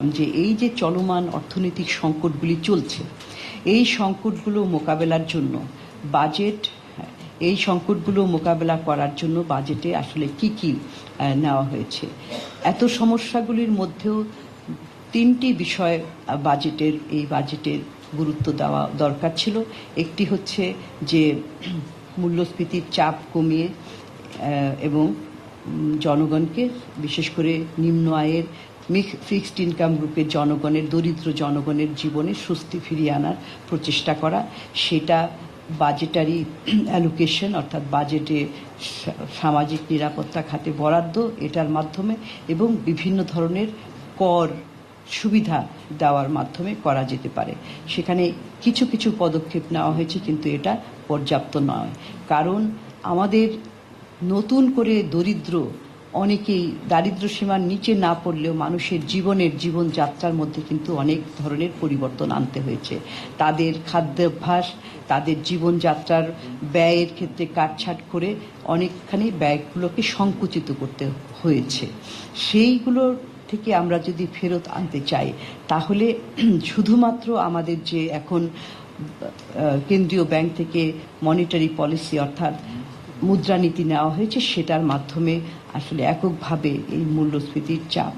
যে এই যে চলমান অর্থনৈতিক সংকটগুলি চলছে, এই সংকটগুলো মোকাবেলার জন্য বাজেট এই সংকটগুলো মোকাবেলা করার জন্য বাজেটে আসলে কি কি নেওয়া হয়েছে? এত সমস্যাগুলির মধ্যেও তিনটি বিষয় বাজেটের এই বাজেটের গুরুত্ব দেওয়া দরকার ছিল। একটি হচ্ছে যে মূল্যস্ফীতির চাপ কমিয়ে এবং জনগণকে বিশেষ করে নিম্ন আয়ের ফিক্সড ইনকাম গ্রুপের জনগণের, দরিদ্র জনগণের জীবনে স্বস্তি ফিরিয়ে আনার প্রচেষ্টা করা, সেটা বাজেটারি অ্যালোকেশন অর্থাৎ বাজেটে সামাজিক নিরাপত্তা খাতে বরাদ্দ, এটার মাধ্যমে এবং বিভিন্ন ধরনের কর সুবিধা দেওয়ার মাধ্যমে করা যেতে পারে। সেখানে কিছু কিছু পদক্ষেপ নেওয়া হয়েছে, কিন্তু এটা পর্যাপ্ত নয়। কারণ আমাদের নতুন করে দরিদ্র অনেকেই দারিদ্র সীমার নিচে না পড়লেও মানুষের জীবনের জীবনযাত্রার মধ্যে কিন্তু অনেক ধরনের পরিবর্তন আনতে হয়েছে। তাদের খাদ্যাভ্যাস, তাদের জীবনযাত্রার ব্যয়ের ক্ষেত্রে কাটছাট করে অনেকখানি ব্যয়গুলোকে সংকুচিত করতে হয়েছে। সেইগুলোর থেকে আমরা যদি ফেরত আনতে চাই, তাহলে শুধুমাত্র আমাদের যে এখন কেন্দ্রীয় ব্যাংক থেকে মনিটারি পলিসি অর্থাৎ মুদ্রানীতি নেওয়া হয়েছে, সেটার মাধ্যমে আসলে এককভাবে এই মূল্যস্ফীতির চাপ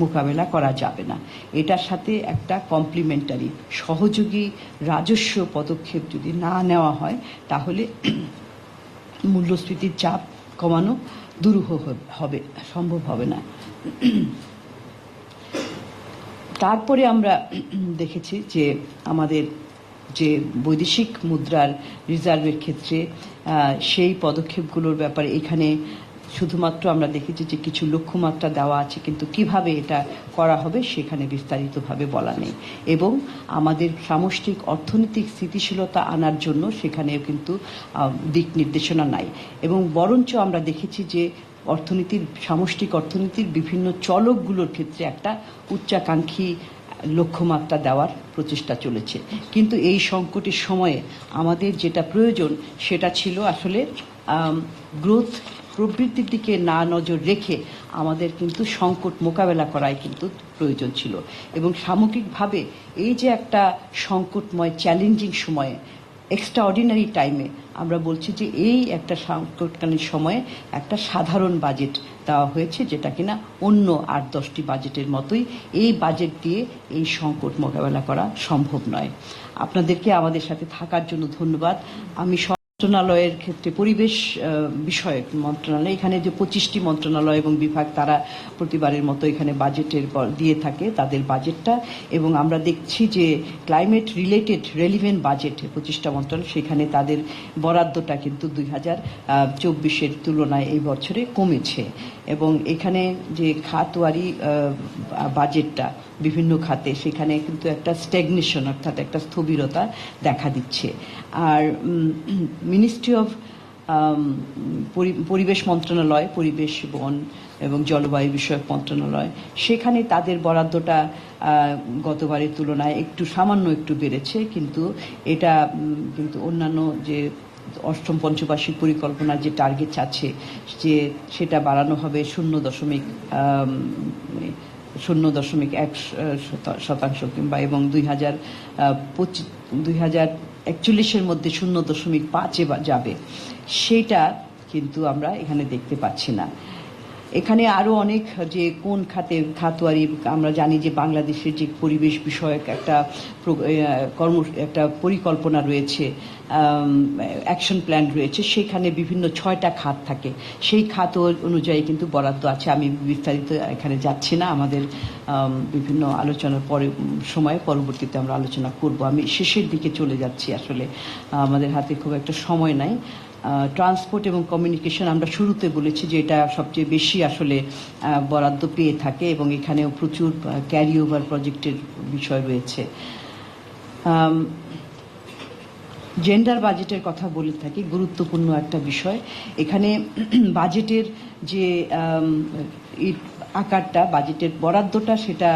মোকাবেলা করা যাবে না। এটার সাথে একটা কমপ্লিমেন্টারি সহযোগী, রাজস্ব পদক্ষেপ যদি না নেওয়া হয়, তাহলে মূল্যস্ফীতির চাপ কমানো দুরূহ হবে- সম্ভব হবে না। তারপরে আমরা দেখেছি যে আমাদের যে বৈদেশিক মুদ্রার রিজার্ভের ক্ষেত্রে সেই পদক্ষেপগুলোর ব্যাপারে এখানে শুধুমাত্র আমরা দেখেছি যে কিছু লক্ষ্যমাত্রা দেওয়া আছে, কিন্তু কীভাবে এটা করা হবে সেখানে বিস্তারিতভাবে বলা নেই। এবং আমাদের সামষ্টিক অর্থনৈতিক স্থিতিশীলতা আনার জন্য সেখানেও কিন্তু দিক নির্দেশনা নাই। এবং বরঞ্চ আমরা দেখেছি যে অর্থনীতির, সামষ্টিক অর্থনীতির বিভিন্ন চলকগুলোর ক্ষেত্রে একটা উচ্চাকাঙ্ক্ষী লক্ষ্যমাত্রা দেওয়ার প্রচেষ্টা চলেছে। কিন্তু এই সংকটের সময়ে আমাদের যেটা প্রয়োজন, সেটা ছিল আসলে গ্রোথ প্রবৃত্তির দিকে না নজর রেখে আমাদের কিন্তু সংকট মোকাবেলা করাই কিন্তু প্রয়োজন ছিল। এবং সামগ্রিকভাবে এই যে একটা সংকটময় চ্যালেঞ্জিং সময়ে এক্সট্রা অর্ডিনারি টাইমে আমরা বলছি যে এই একটা সংকটকালীন সময়ে একটা সাধারণ বাজেট দেওয়া হয়েছে যেটা কিনা অন্য আট দশটি বাজেটের মতোই এই বাজেট দিয়ে এই সংকট মোকাবেলা করা সম্ভব নয়। আপনাদেরকে আমাদের সাথে থাকার জন্য ধন্যবাদ। আমি মন্ত্রণালয়ের ক্ষেত্রে পরিবেশ বিষয়ক মন্ত্রণালয়, এখানে যে পঁচিশটি মন্ত্রণালয় এবং বিভাগ তারা প্রতিবারের মতো এখানে বাজেটের দিয়ে থাকে তাদের বাজেটটা এবং আমরা দেখছি যে ক্লাইমেট রিলেটেড রেলিভেন্ট বাজেট পঁচিশটা মন্ত্রণালয়, সেখানে তাদের বরাদ্দটা কিন্তু দুই হাজার চব্বিশের তুলনায় এই বছরে কমেছে এবং এখানে যে খাতওয়ারি বাজেটটা বিভিন্ন খাতে, সেখানে কিন্তু একটা স্ট্যাগনেশন অর্থাৎ একটা স্থবিরতা দেখা দিচ্ছে। আর মিনিস্ট্রি অফ পরিবেশ মন্ত্রণালয়, পরিবেশ, বন এবং জলবায়ু বিষয়ক মন্ত্রণালয়, সেখানে তাদের বরাদ্দটা গতবারের তুলনায় একটু সামান্য একটু বেড়েছে, কিন্তু এটা কিন্তু অন্যান্য যে অষ্টম পঞ্চবার্ষিক পরিকল্পনার যে টার্গেট আছে, যে সেটা বাড়ানো হবে শূন্য দশমিক শূন্য দশমিক এক শতা- শতাংশ কিংবা এবং দুই হাজার পঁচিশ দুই হাজার একচল্লিশের মধ্যে শূন্য দশমিক পাঁচে যাবে সেটা কিন্তু আমরা এখানে দেখতে পাচ্ছি না। এখানে আরও অনেক, যে কোন খাতে, খাতোয়ারি, আমরা জানি যে বাংলাদেশের যে পরিবেশ বিষয়ক একটা কর্ম, একটা পরিকল্পনা রয়েছে অ্যাকশন প্ল্যান রয়েছে, সেখানে বিভিন্ন ছয়টা খাত থাকে। সেই খাত অনুযায়ী কিন্তু বরাদ্দ আছে। আমি বিস্তারিত এখানে যাচ্ছি না। আমাদের বিভিন্ন আলোচনার পরে, সময়ে পরবর্তীতে আমরা আলোচনা করব। আমি শেষের দিকে চলে যাচ্ছি আসলে। আমাদের হাতে খুব একটা সময় নাই। ট্রান্সপোর্ট এবং কমিউনিকেশন আমরা শুরুতে বলেছি যে এটা সবচেয়ে বেশি আসলে বরাদ্দ পেয়ে থাকে এবং এখানেও প্রচুর ক্যারি ওভার প্রজেক্টের বিষয় রয়েছে। জেন্ডার বাজেটের কথা বলে থাকি, গুরুত্বপূর্ণ একটা বিষয়। এখানে বাজেটের যে আকারটা বাজেটের বরাদ্দটা সেটা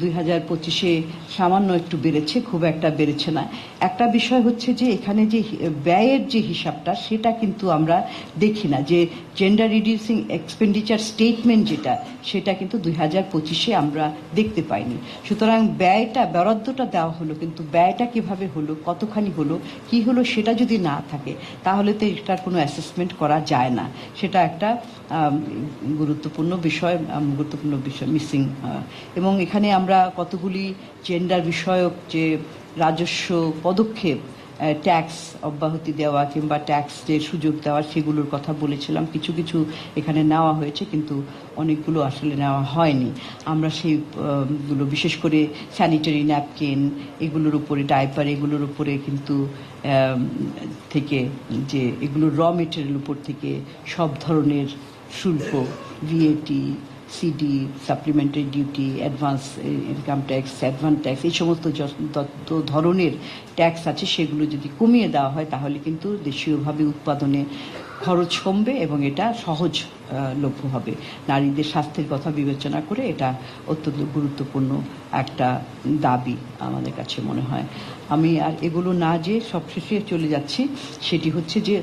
দুই হাজার পঁচিশে সামান্য একটু বেড়েছে, খুব একটা বেড়েছে না। একটা বিষয় হচ্ছে যে এখানে যে ব্যয়ের যে হিসাবটা সেটা কিন্তু আমরা দেখি না যে জেন্ডার রিডিউসিং এক্সপেন্ডিচার স্টেটমেন্ট যেটা, সেটা কিন্তু দুই হাজার পঁচিশে আমরা দেখতে পাইনি। সুতরাং ব্যয়টা, বরাদ্দটা দেওয়া হলো, কিন্তু ব্যয়টা কীভাবে হলো, কতখানি হলো, কি হলো সেটা যদি না থাকে, তাহলে তো এটার কোনো অ্যাসেসমেন্ট করা যায় না। সেটা একটা গুরুত্বপূর্ণ বিষয় গুরুত্বপূর্ণ বিষয় মিসিং এবং এখানে আমরা কতগুলি জেন্ডার বিষয়ক যে রাজস্ব পদক্ষেপ ট্যাক্স অব্যাহতি দেওয়া কিংবা ট্যাক্স যে সুযোগ দেওয়া সেগুলোর কথা বলেছিলাম। কিছু কিছু এখানে নেওয়া হয়েছে কিন্তু অনেকগুলো আসলে নেওয়া হয়নি। আমরা সেই আহ, গুলো বিশেষ করে স্যানিটারি ন্যাপকিন এগুলোর উপরে ডাইপার এগুলোর উপরে কিন্তু থেকে যে এগুলোর র মেটেরিয়াল উপর থেকে সব ধরনের শুল্ক VAT CD supplementary duty advance income tax advance tax এই সমস্ত যত- ধরনের ট্যাক্স আছে সেগুলো যদি কমিয়ে দেওয়া হয় তাহলে কিন্তু দেশীয়ভাবে উৎপাদনে খরচ কমবে এবং এটা সহজ লভ্য হবে। নারীদের স্বাস্থ্যের কথা বিবেচনা করে এটা অত্যন্ত গুরুত্বপূর্ণ একটা দাবি আমাদের কাছে মনে হয়। আমি আর এগুলো না যে সবশেষে চলে যাচ্ছি। সেটি হচ্ছে যে